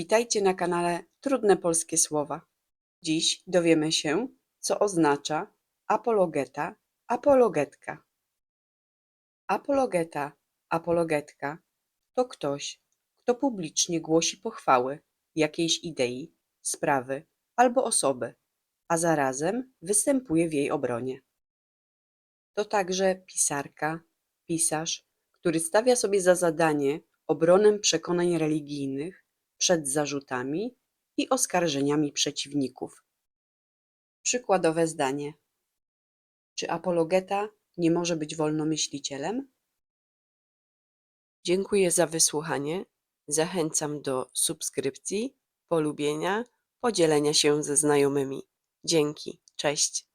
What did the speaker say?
Witajcie na kanale Trudne Polskie Słowa. Dziś dowiemy się, co oznacza apologeta, apologetka. Apologeta, apologetka to ktoś, kto publicznie głosi pochwały jakiejś idei, sprawy albo osoby, a zarazem występuje w jej obronie. To także pisarka, pisarz, który stawia sobie za zadanie obronę przekonań religijnych przed zarzutami i oskarżeniami przeciwników. Przykładowe zdanie. Czy apologeta nie może być wolnomyślicielem? Dziękuję za wysłuchanie. Zachęcam do subskrypcji, polubienia, podzielenia się ze znajomymi. Dzięki. Cześć.